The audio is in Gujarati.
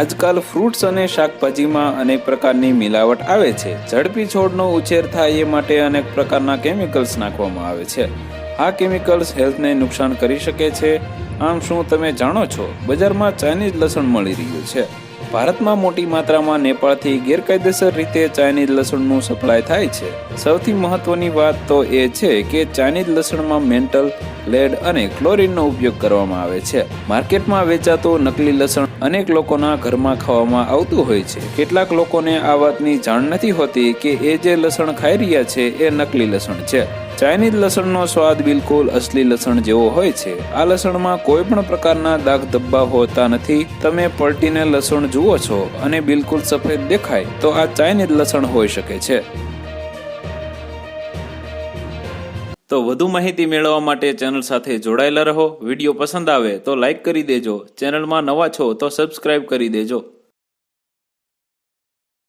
આજકાલ ફ્રૂટ્સ અને શાકભાજીમાં અનેક પ્રકારની મિલાવટ આવે છે. ઝડપી છોડનો ઉછેર થાય એ માટે અનેક પ્રકારના કેમિકલ્સ નાખવામાં આવે છે. આ કેમિકલ્સ હેલ્થને નુકસાન કરી શકે છે. આમ શું તમે જાણો છો? બજારમાં ચાઇનીઝ લસણ મળી રહ્યું છે. ભારતમાં મોટી માત્રામાં નેપાળથી ગેરકાયદેસર રીતે ચાઇનીઝ લસણનું સપ્લાય થાય છે. સૌથી મહત્વની વાત તો એ છે કે ચાઇનીઝ લસણમાં મેન્ટલ લેડ અને ક્લોરીનનો ઉપયોગ કરવામાં આવે છે. માર્કેટમાં વેચાતું નકલી લસણ અનેક લોકોના ઘરમાં ખાવામાં આવતું હોય છે. કેટલાક લોકોને આ વાતની જાણ નથી હોતી કે એ જે લસણ ખાઈ રહ્યા છે એ નકલી લસણ છે. ચાઇનીઝ લસણનો સ્વાદ બિલકુલ અસલી લસણ જેવો હોય છે. આ લસણમાં કોઈ પણ પ્રકારના દાગ ધબ્બા હોતા નથી. તમે પલટીને લસણ જુઓ છો અને બિલકુલ સફેદ દેખાય, તો આ ચાઇનીઝ લસણ હોઈ શકે છે. તો વધુ માહિતી મેળવવા માટે ચેનલ સાથે જોડાયેલા રહો. વીડિયો પસંદ આવે તો લાઈક કરી દેજો. ચેનલમાં નવા છો તો સબસ્ક્રાઇબ કરી દેજો.